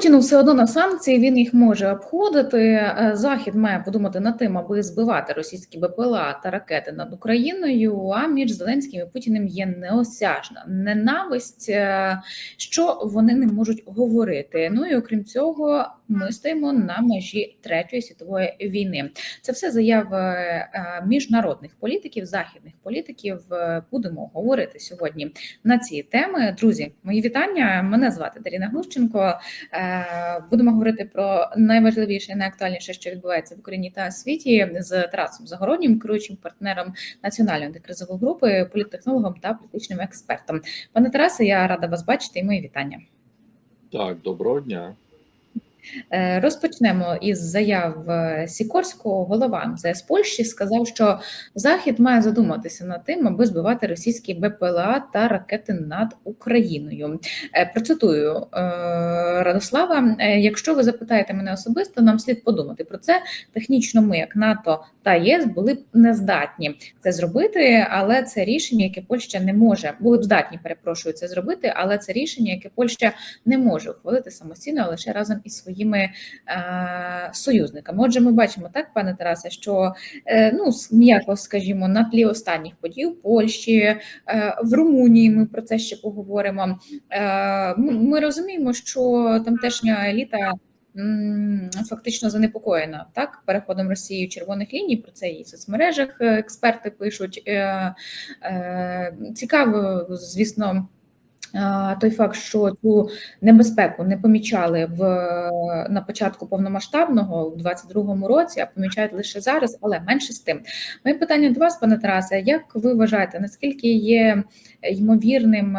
Путіну все одно на санкції він їх може обходити. Е, Захід має подумати над тим, аби збивати російські БПЛА та ракети над Україною. А між Зеленським і Путіним є неосяжна ненависть, е, що вони не можуть говорити. Ну і окрім цього, ми стоїмо на межі третьої світової війни. Це все заяви е, міжнародних політиків, західних політиків. Е, Будемо говорити сьогодні на ці теми. Друзі, мої вітання. Мене звати Даріна Глущенко. Е, Будемо говорити про найважливіше і найактуальніше, що відбувається в Україні та світі з Тарасом Загороднім, керуючим партнером національної антикризової групи, політтехнологом та політичним експертом. Пане Тарасе, я рада вас бачити і мої вітання. Так, доброго дня. Е, Розпочнемо із заяв е, Сікорського. Голова МЗС Польщі сказав, що Захід має задуматися над тим, аби збивати російські БПЛА та ракети над Україною. Е, Процитую Радослава: «Е, якщо ви запитаєте мене особисто, нам слід подумати про це. Технічно, ми, як НАТО та ЄС, були б не здатні це зробити, але це рішення, яке Польща не може, були б здатні, перепрошую, це зробити, але це рішення, яке Польща не може ухвалити самостійно, а лише разом із своїми е, союзниками. Отже, ми бачимо так, пане Тарасе, що е, ну м'яко скажімо, на тлі останніх подій у Польщі, е, в Румунії. Ми про це ще поговоримо. Ми, розуміємо, що тамтешня еліта. Фактично занепокоєна так переходом Росії червоних ліній. Про це і в соцмережах експерти пишуть. Цікаво, звісно, той факт, що цю небезпеку не помічали в на початку повномасштабного у 22-му році, а помічають лише зараз, але менше з тим. Моє питання до вас, пане Тарасе, як ви вважаєте, наскільки є ймовірним?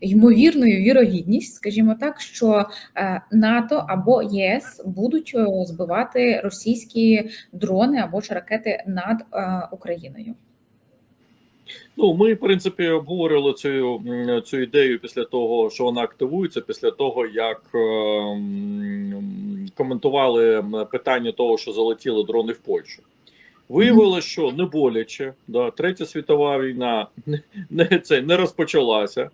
Ймовірною вірогідність, скажімо так, що е, НАТО або ЄС будуть е, збивати російські дрони або ж ракети над е, Україною. Ну, ми, в принципі, обговорювали цю, цю ідею після того, що вона активується, після того, як е, коментували питання того, що залетіли дрони в Польщу. Виявилося, що не боляче, да, Третя світова війна не, це, не розпочалася.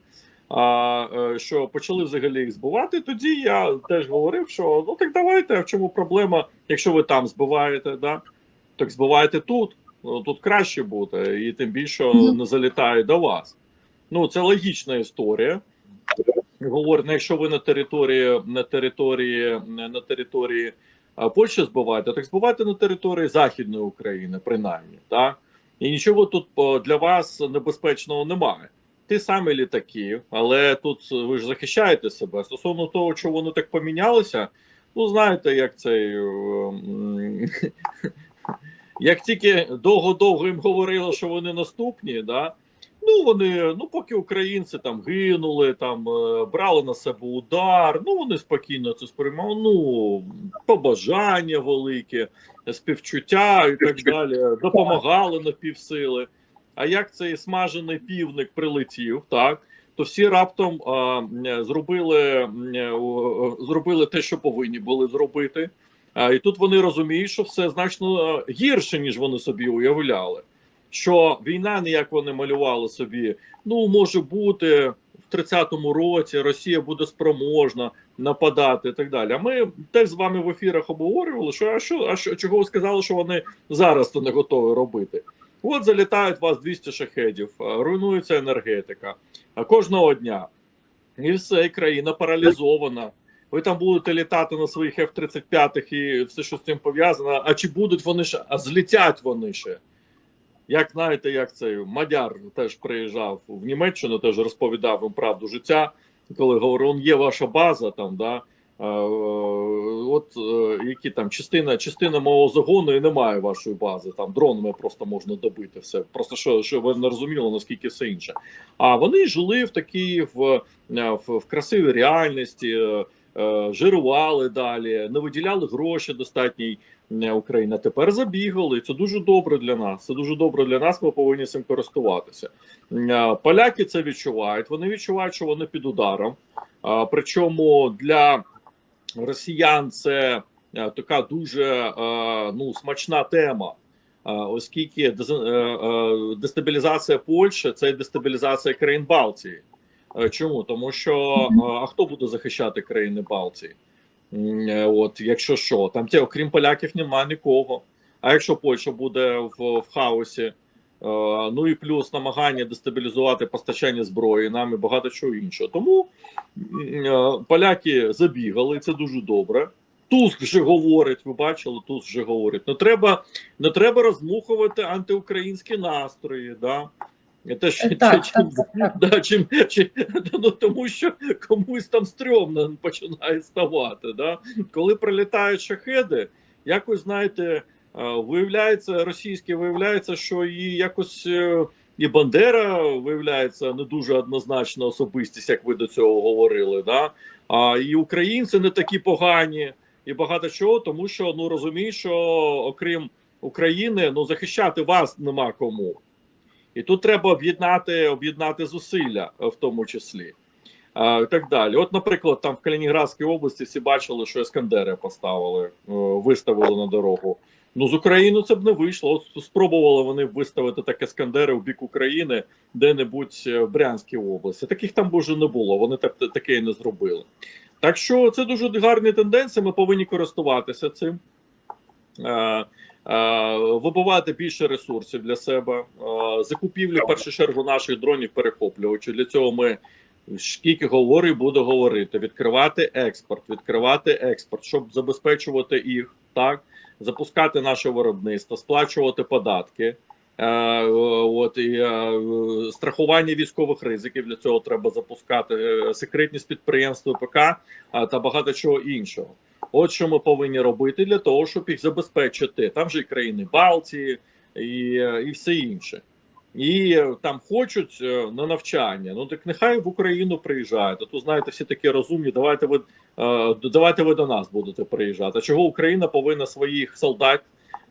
А е, що почали взагалі їх збивати, тоді я теж говорив, що ну так давайте, а в чому проблема, якщо ви там збиваєте, да, так збивайте тут. Ну, тут краще буде, і тим більше не залітає до вас. Ну, це логічна історія. Говорить, ну, якщо ви на території на території на території Польщі збиваєте, так збивайте на території Західної України, принаймні, так? І нічого тут для вас небезпечного немає. Ті самі літаки, але тут ви ж захищаєте себе. Стосовно того, що вони так помінялися, ну знаєте, як цей. як тільки довго-довго їм говорили, що вони наступні, да, ну вони, ну поки українці там гинули, там е, брали на себе удар, ну вони спокійно це сприймали. Ну побажання велике, співчуття і так далі, допомагали на півсили. А як цей смажений півник прилетів, так? То всі раптом а, зробили, е, зробили те, що повинні були зробити. А, і тут вони розуміють, що все значно е, гірше, ніж вони собі уявляли. Що війна, не як вони малювали собі, ну може бути в 30-му році Росія буде спроможна нападати і так далі. А ми теж з вами в ефірах обговорювали, що а що, а що чого ви сказали, що вони зараз то не готові робити. От залітають вас 200 шахедів, руйнується енергетика кожного дня. І все, і країна паралізована. Ви там будете літати на своїх F-35 і все, що з цим пов'язано. А чи будуть вони ще, а злітять вони ще? Як знаєте, як цей Мадяр теж приїжджав в Німеччину, теж розповідав їм правду життя, коли говорив, є ваша база там, да. е, От е, які там частина частина мого загону і немає вашої бази. Там дронами просто можна добити все. Просто що, що ви не розуміли, наскільки все інше. А вони жили в такій в, в, в красивій реальності, е, е, жирували далі, не виділяли гроші достатній е, Україні. А тепер забігали. Це дуже добре для нас. Це дуже добре для нас. Ми повинні цим користуватися. Е, Поляки це відчувають. Вони відчувають, що вони під ударом. Причому для росіян це е, така дуже е, ну смачна тема. Е, Оскільки е, е, дестабілізація Польщі це дестабілізація країн Балтії. Е, Чому? Тому що е, а хто буде захищати країни Балтії? Е, От, якщо що, там ті, окрім поляків, немає нікого. А якщо Польща буде в, в хаосі, ну і плюс намагання дестабілізувати постачання зброї, нам і багато чого іншого. Тому поляки забігали, це дуже добре. Туск вже говорить, ви бачили, Туск вже говорить. Не треба, не треба розмухувати антиукраїнські настрої. Да? Те, що, Е, Так, чим, так, так, Да, чим, чи, ну, тому що комусь там стрьомно починає ставати. Да? Коли прилітають шахеди, якось знаєте, виявляється, російське виявляється, що і якось е, і Бандера виявляється не дуже однозначна особистість, як ви до цього говорили. Да? А і українці не такі погані, і багато чого, тому що ну розумієш, що окрім України, ну захищати вас нема кому. І тут треба об'єднати об'єднати зусилля, е, в тому числі. І так далі. От, наприклад, там в Калінінградській області всі бачили, що Ескандери поставили, е, виставили на дорогу. Ну, з України це б не вийшло. От спробували вони виставити так Ескандери у бік України де-небудь е, в Брянській області. Таких там б уже не було. Вони так таке і не зробили. Так що це дуже гарні тенденції. Ми повинні користуватися цим. Е, Вибивати більше ресурсів для себе, е, закупівлі в першу чергу наших дронів перехоплювачів. Для цього ми скільки говорю, і буду говорити: відкривати експорт, відкривати експорт, щоб забезпечувати їх, так запускати наше виробництво, сплачувати податки. Е, от і страхування військових ризиків для цього треба запускати секретність підприємств ВПК е, та багато чого іншого. От що ми повинні робити для того, щоб їх забезпечити. Там же і країни Балтії, і, і все інше. І е, там хочуть е, на навчання. Ну так нехай в Україну приїжджають. А то знаєте, всі такі розумні. Давайте ви е, давайте ви до нас будете приїжджати. Чого Україна повинна своїх солдат,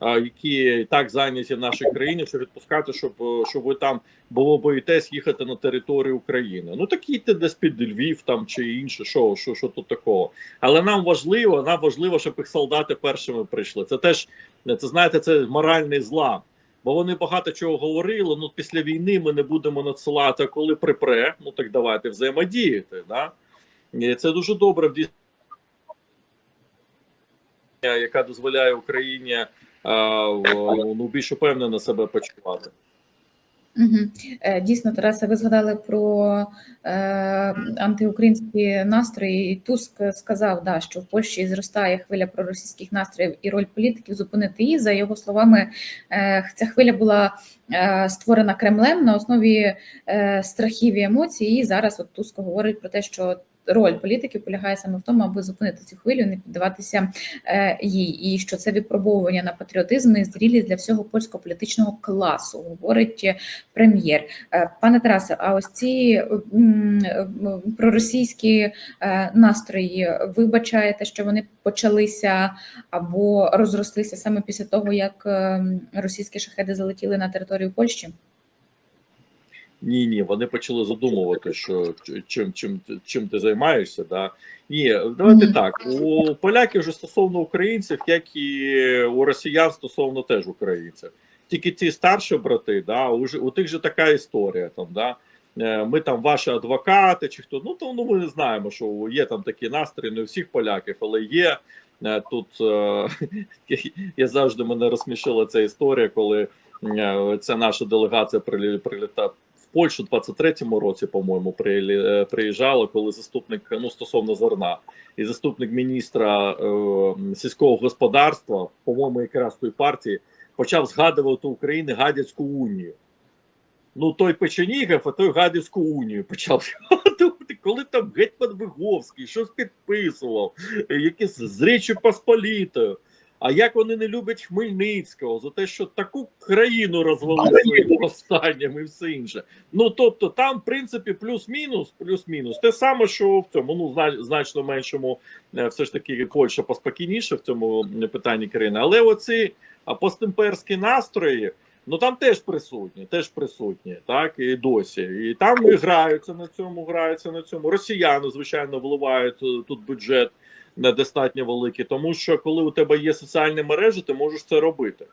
які так зайняті в нашій країні, щоб відпускати, щоб, е, щоб ви там було боїтесь їхати на територію України. Ну так їдьте десь під Львів там чи інше, що, що, що тут такого. Але нам важливо, нам важливо, щоб їх солдати першими прийшли. Це теж це знаєте, це моральний злам. Бо вони багато чого говорили. Ну після війни ми не будемо надсилати, а коли припре, ну так давайте взаємодіяти. Да? І це дуже добре в яка дозволяє Україні ну, більш упевнено себе почувати. Угу. Дійсно, Тарасе, ви згадали про е, антиукраїнські настрої. І Туск сказав, да, що в Польщі зростає хвиля проросійських настроїв і роль політиків зупинити її. За його словами, е, ця хвиля була е, створена Кремлем на основі е, страхів і емоцій. І зараз от Туск говорить про те, що роль політиків полягає саме в тому, аби зупинити цю хвилю, не піддаватися е, їй, і що це випробовування на патріотизм і зрілість для всього польського політичного класу, говорить прем'єр. Е, Пане Тарасе, а ось ці проросійські е, настрої, ви бачаєте, що вони почалися або розрослися саме після того, як е, російські шахеди залетіли на територію Польщі? Ні, ні, вони почали задумувати, що чим, чим, чим ти займаєшся. Да? Ні, давайте так. У поляків вже стосовно українців, як і у росіян стосовно теж українців. Тільки ті старші брати, да, у, у тих же така історія. Там, да? Е, Ми там ваші адвокати, чи хто. Ну, то ну, ми знаємо, що є там такі настрої, не у всіх поляків, але є. Е, Тут е, я завжди мене розсмішила ця історія, коли ця наша делегація прилі- прилітає в Польщу в 23-му році, по-моєму, е, приїжджала, коли заступник ну стосовно зерна, і заступник міністра е, сільського господарства, по-моєму, якраз тої партії, почав згадувати України Гадяцьку унію. Ну, той Печенігов, а той Гадяцьку унію почав згадувати, коли там гетьман Виговський щось підписував, е, якісь з Речі Посполітою. А як вони не люблять Хмельницького за те, що таку країну розвели своїм повстанням і все інше. Ну тобто, там, в принципі, плюс-мінус, плюс-мінус. Те саме, що в цьому ну значно меншому, е, все ж таки, Польща поспокійніше в цьому питанні країни. Але оці а, постімперські настрої. Ну там теж присутні, теж присутні, так і досі. І там і граються на цьому, граються на цьому. Росіяни, звичайно, вливають е, тут бюджет не великі, тому що коли у тебе є соціальні мережі, ти можеш це робити.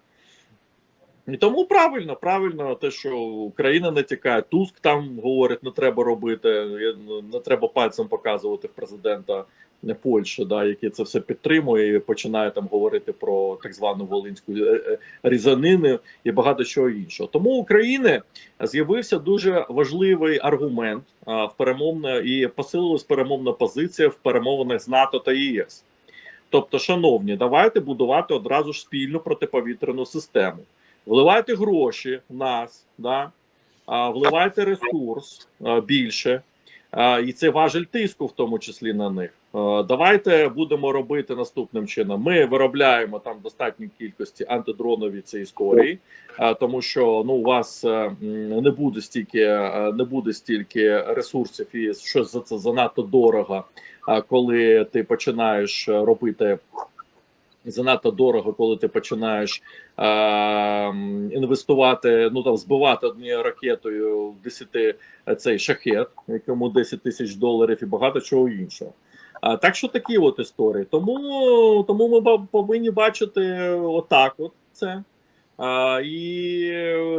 І тому правильно, правильно, те, що Україна не тікає. Туск там говорить, не треба робити, не треба пальцем показувати в президента Польщі, да, який це все підтримує, і починає там говорити про так звану волинську е, е, різанину і багато чого іншого. Тому України з'явився дуже важливий аргумент а, в перемовне і посилилась перемовна позиція в перемовинах з НАТО та ЄС. Тобто, шановні, давайте будувати одразу ж спільну протиповітряну систему. Вливайте гроші в нас, да? вливайте ресурс більше, і це важель тиску, в тому числі на них. Давайте будемо робити наступним чином. Ми виробляємо там достатній кількості антидронові ці історії, тому що ну у вас е, не буде стільки, е, не буде стільки ресурсів, і що за це занадто дорого. Коли ти починаєш е, робити занадто дорого, коли ти починаєш е, інвестувати, ну там збивати однією ракетою в 10 е, цей шахет, якому 10 тисяч доларів і багато чого іншого. А так що такі от історії. Тому, тому ми повинні бачити отак, от це. А, і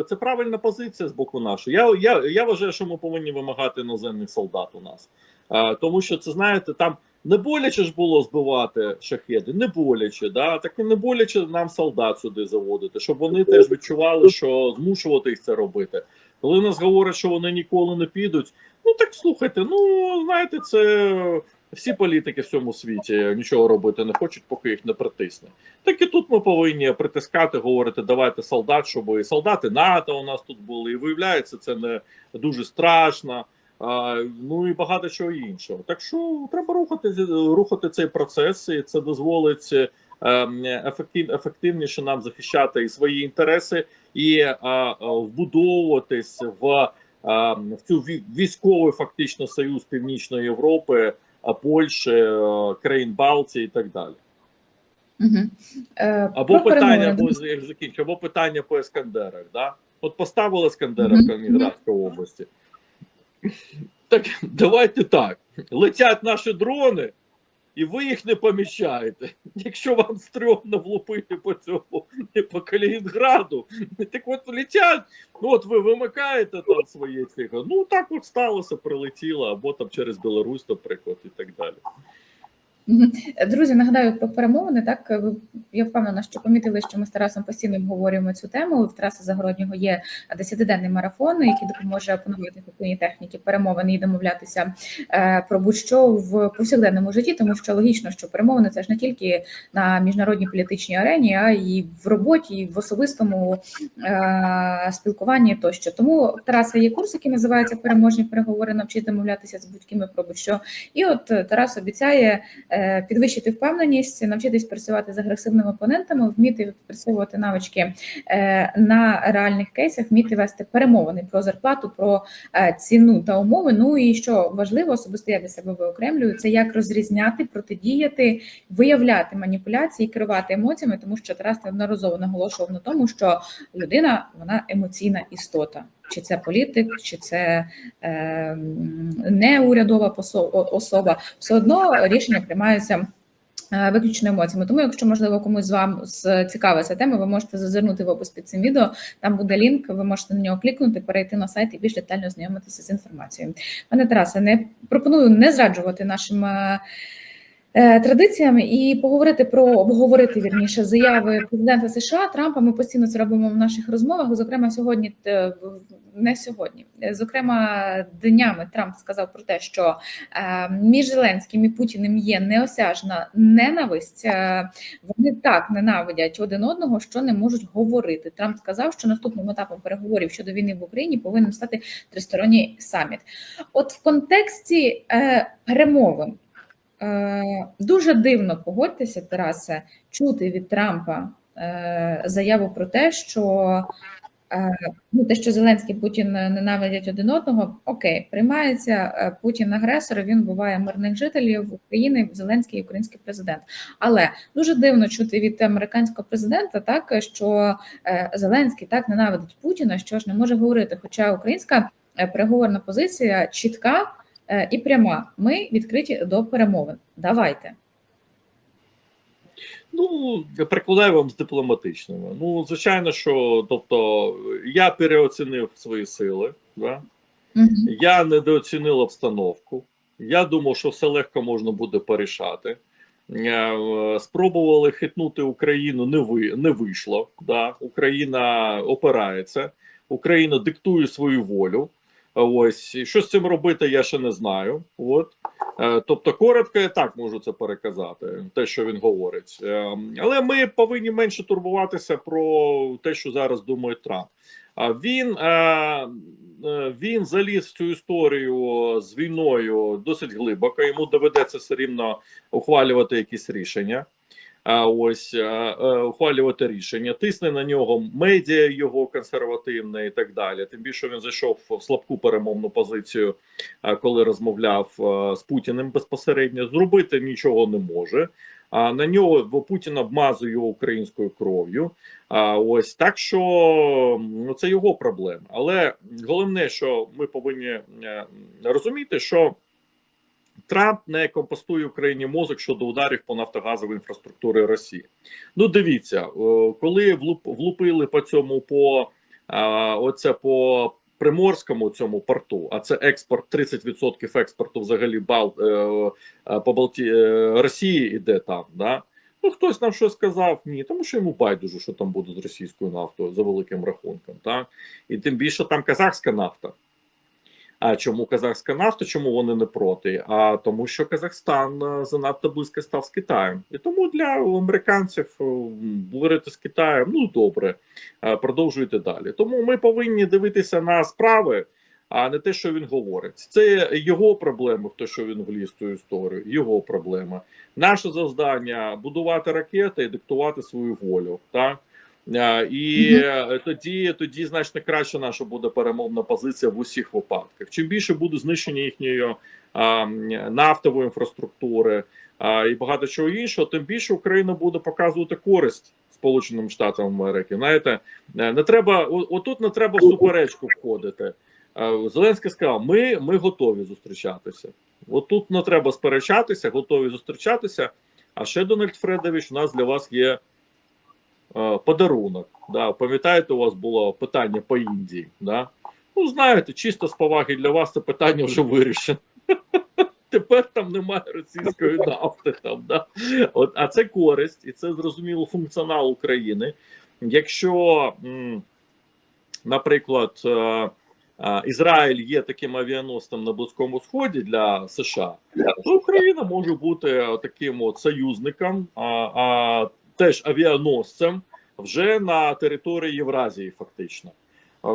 це правильна позиція з боку нашої. Я, я, я вважаю, що ми повинні вимагати іноземних солдат у нас. А, тому що це знаєте, там не боляче ж було збивати шахеди, не боляче, да? так і не боляче нам солдат сюди заводити, щоб вони теж відчували, що змушувати їх це робити. Коли нас говорять, що вони ніколи не підуть, ну так слухайте, ну знаєте, це всі політики в цьому світі нічого робити не хочуть, поки їх не притисне. Так і тут ми повинні притискати, говорити, давайте солдат, щоб і солдати НАТО у нас тут були. І виявляється, це не дуже страшно. Ну і багато чого іншого. Так що треба рухати рухати цей процес, і це дозволить е, ефектив, ефективніше нам захищати і свої інтереси і а, а, вбудовуватись в, а, в цю військовий фактично союз Північної Європи, а Польщі, е, країн Балтії і так далі. Угу. Е, Або питання, або закінчу, або питання по Ескандерах. Да? От поставили Ескандера Мгм. в Калінінградській області. Так давайте так. Летять наші дрони, і ви їх не поміщаєте. Якщо вам стрьомно влупити по цьому по Калінінграду, так от летять, ну от ви вимикаєте там своє цього. Ну так от сталося, прилетіло, або там через Білорусь, наприклад, і так далі. Друзі, нагадаю про перемовини. Так я впевнена, що помітили, що ми з Тарасом постійно обговорюємо цю тему. В Тараса Загороднього є 10-денний марафон, який допоможе опанувати ефективні техніки перемовини і домовлятися е, про будь-що в повсякденному житті, тому що логічно, що перемовини це ж не тільки на міжнародній політичній арені, а й в роботі, і в особистому е, спілкуванні тощо. Тому в Тараса є курс, який називається Переможні переговори, навчись домовлятися з будь-ким про будь-що. І от Тарас обіцяє підвищити впевненість, навчитись працювати з агресивними опонентами, вміти відпрацьовувати навички е, на реальних кейсах, вміти вести перемовини про зарплату, про е, ціну та умови. Ну і що важливо, особисто я для себе виокремлюю, це як розрізняти, протидіяти, виявляти маніпуляції, керувати емоціями, тому що Тарас неодноразово наголошував на тому, що людина вона емоційна істота. Чи це політик, чи це е, не урядова посо- о- особа, все одно рішення приймаються е, виключно емоціями. Тому, якщо можливо комусь з вам цікава ця тема, ви можете зазирнути в опис під цим відео. Там буде лінк, ви можете на нього клікнути, перейти на сайт і більш детально знайомитися з інформацією. Пане Тарасе, не пропоную не зраджувати нашим. Е, Традиціями і поговорити про обговорити вірніше заяви президента США Трампа. Ми постійно це робимо в наших розмовах. Зокрема, сьогодні е, не сьогодні. Е, Зокрема, днями Трамп сказав про те, що між Зеленським і Путіним є неосяжна ненависть. Вони так ненавидять один одного, що не можуть говорити. Трамп сказав, що наступним етапом переговорів щодо війни в Україні повинен стати тристоронній саміт. От в контексті перемовин. Е, Дуже дивно погодьтеся, Тарасе, чути від Трампа е, заяву про те, що е, ну, те, що Зеленський Путін ненавидять один одного, окей, приймається Путін агресор, він вбиває мирних жителів України, Зеленський і український президент. Але дуже дивно чути від американського президента, так що Зеленський так ненавидить Путіна, що ж не може говорити. Хоча українська переговорна позиція чітка і пряма. Ми відкриті до перемовин. Давайте. Ну, прикладаю вам з дипломатичними. Ну, звичайно, що тобто, я переоцінив свої сили, да? Мгм. я недооцінив обстановку. Я думав, що все легко можна буде порішати. Е, Спробували хитнути Україну, не ви не вийшло. Да? Україна опирається, Україна диктує свою волю. Ось і що з цим робити, я ще не знаю. От Е, тобто, коротко, я так можу це переказати, те, що він говорить. Е, Але ми повинні менше турбуватися про те, що зараз думає Трамп. А він, е, він заліз в цю історію з війною досить глибоко. Йому доведеться все рівно ухвалювати якісь рішення. А ось е, ухвалювати рішення, тисне на нього медіа його консервативне і так далі. Тим більше він зайшов в слабку перемовну позицію, коли розмовляв з Путіним безпосередньо. Зробити нічого не може. А на нього бо Путін обмазує українською кров'ю. А ось так, що ну, це його проблема. Але головне, що ми повинні е, розуміти, що. Трамп не компостує Україні мозок щодо ударів по нафтогазовій інфраструктурі Росії. Ну, дивіться, е, коли влупили по цьому по оце по приморському цьому порту, а це експорт 30% експорту взагалі Бал е, е, по Балті е, Росії іде там. Да? Ну, хтось нам щось сказав, ні, тому що йому байдуже, що там буде з російською нафтою за великим рахунком. Так? І тим більше там казахська нафта. А чому казахська нафта? Чому вони не проти? А тому, що Казахстан е, занадто близько став з Китаєм, і тому для американців е, говорити з Китаєм ну добре, е, продовжуйте далі. Тому ми повинні дивитися на справи, а не те, що він говорить. Це його проблеми, в те, що він вліз цю історію. Його проблема. Наше завдання будувати ракети і диктувати свою волю. Так. І е, тоді, тоді значно краще наша буде перемовна позиція в усіх випадках. Чим більше буде знищення їхньої нафтової інфраструктури і багато чого іншого, тим більше Україна буде показувати користь Сполученим Штатам Америки. Знаєте, е, не треба отут не треба в суперечку входити. Е, Зеленський сказав: ми, ми готові зустрічатися. Отут не треба сперечатися, готові зустрічатися. А ще Дональд Фредович, у нас для вас є подарунок. Да. Пам'ятаєте, у вас було питання по Індії. Да? Ну, знаєте, чисто з поваги для вас це питання вже вирішено. Тепер там немає російської нафти. Там, да? От, а це користь, і це зрозуміло функціонал України. Якщо, наприклад, е, е, Ізраїль є таким авіаносцем на Близькому Сході для США, то Україна може бути таким от союзником, а, а теж авіаносцем вже на території Євразії, фактично.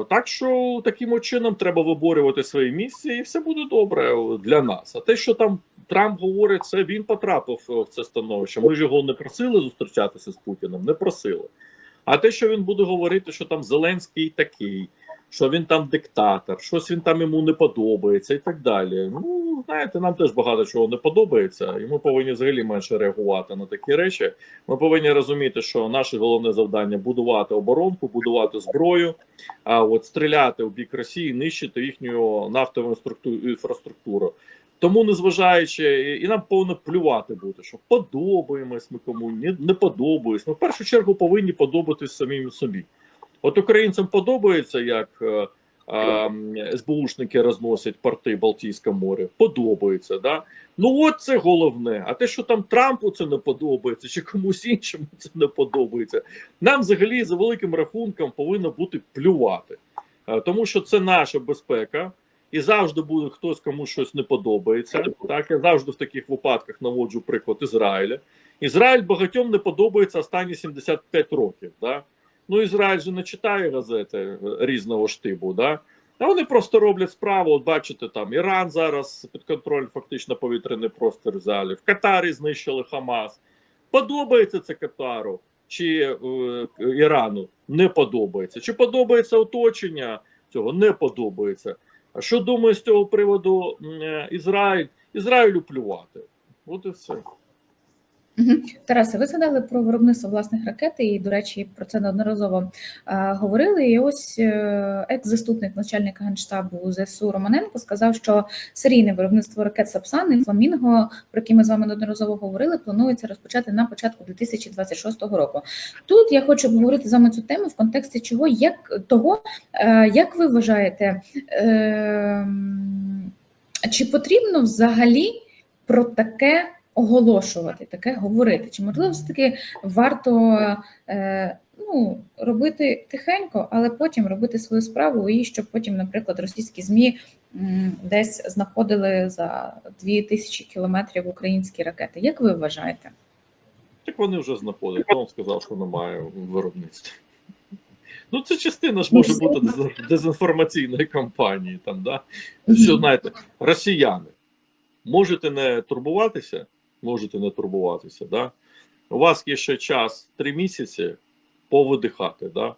Так що таким чином треба виборювати свої місії, і все буде добре для нас. А те, що там Трамп говорить, це він потрапив в це становище. Ми ж його не просили зустрічатися з Путіним, не просили. А те, що він буде говорити, що там Зеленський такий, що він там диктатор, щось він там йому не подобається і так далі. Ну, знаєте, нам теж багато чого не подобається, і ми повинні взагалі менше реагувати на такі речі. Ми повинні розуміти, що наше головне завдання будувати оборонку, будувати зброю, а от стріляти в бік Росії, нищити їхню нафтову інфраструктуру. Тому, незважаючи, і нам повинно плювати бути, що подобаємось ми кому, ні, не подобаємось. Ми в першу чергу повинні подобатись самим собі. От українцям подобається, як е, СБУшники розносять порти Балтійського моря. Подобається, да? Ну от це головне. А те, що там Трампу це не подобається, чи комусь іншому це не подобається. Нам взагалі за великим рахунком повинно бути плювати, Е, тому що це наша безпека. І завжди буде хтось комусь щось не подобається. Так я завжди в таких випадках наводжу приклад Ізраїля. Ізраїль багатьом не подобається останні 75 років. Да? Ну Ізраїль же не читає газети е, різного штибу. Да? А вони просто роблять справу. От бачите, там Іран зараз під контроль фактично повітряний простір взяли. В Катарі знищили Хамас. Подобається це Катару чи е, Ірану? Не подобається. Чи подобається оточення цього? Не подобається. А що думає з цього приводу е, Ізраїль? Ізраїлю плювати. От і все. Мгм. Тарасе, ви згадали про виробництво власних ракет, і, до речі, про це неодноразово е, говорили. І ось е, екс-заступник начальника генштабу ЗСУ Романенко сказав, що серійне виробництво ракет Сапсан і Фламінго, про які ми з вами неодноразово говорили, планується розпочати на початку 2026 року. Тут я хочу обговорити з вами цю тему в контексті чого, як того, е, як ви вважаєте, е, чи потрібно взагалі про таке оголошувати, таке говорити? Чи можливо все-таки варто е, ну, робити тихенько, але потім робити свою справу, і щоб потім, наприклад, російські ЗМІ м, десь знаходили за дві тисячі кілометрів українські ракети? Як ви вважаєте? Так вони вже знаходять. Хто вам сказав, що немає виробництва? Ну, це частина ж може бути дезінформаційної кампанії. Там, да? Що знаєте, росіяни, можете не турбуватися, можете не турбуватися, да? у вас є ще час три місяці повидихати. Да?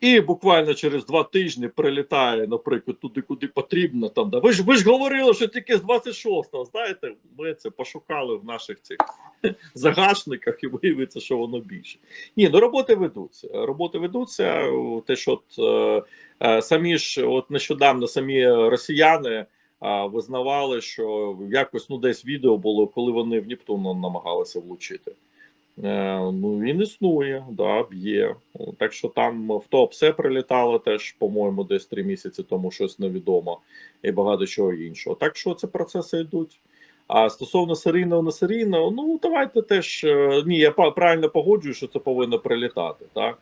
І буквально через два тижні прилітає, наприклад, туди, куди потрібно. Там, да. ви, ж, ви ж говорили, що тільки з 26-го, знаєте, ми це пошукали в наших цих загашниках і виявиться, що воно більше. Ні, ну роботи ведуться. Роботи ведуться. Те, що от, е, е, самі ж, от нещодавно самі росіяни визнавали, що якось ну десь відео було, коли вони в Нептун намагалися влучити. Е, ну він існує, да, б'є. Так що там в топ все прилітало теж, по-моєму, десь три місяці тому щось невідомо і багато чого іншого. Так що це процеси йдуть. А стосовно серійного не серійного, ну давайте теж е, ні, я правильно погоджую, що це повинно прилітати, так.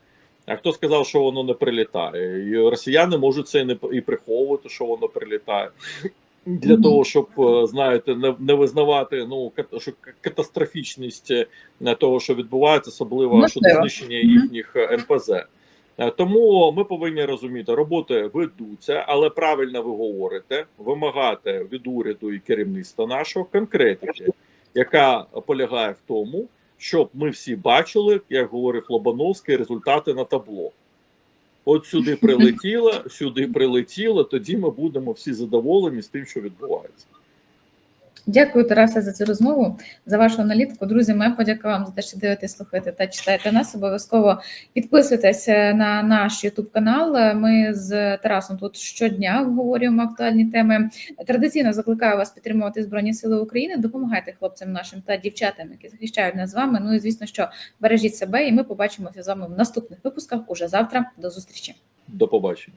А хто сказав, що воно не прилітає? І росіяни можуть це і не і приховувати, що воно прилітає. Для того, щоб е, знаєте, не, не визнавати ну катастрофічність е, того, що відбувається, особливо щодо знищення їхніх е, НПЗ. Тому ми повинні розуміти, роботи ведуться, але правильно ви говорите, вимагати від уряду і керівництва нашого конкретики, яка полягає в тому, щоб ми всі бачили, як говорив Лобановський, результати на табло. От сюди прилетіла, сюди прилетіла. тоді ми будемо всі задоволені з тим, що відбувається. Дякую, Тарасе, за цю розмову, за вашу аналітику. Друзі, моя подяка вам за те, що дивитесь, слухаєте та читаєте нас. Обов'язково підписуйтесь на наш Ютуб канал. Ми з Тарасом тут щодня обговорюємо актуальні теми. Традиційно закликаю вас підтримувати Збройні Сили України. Допомагайте хлопцям нашим та дівчатам, які захищають нас з вами. Ну і звісно, що бережіть себе, і ми побачимося з вами в наступних випусках уже завтра. До зустрічі. До побачення.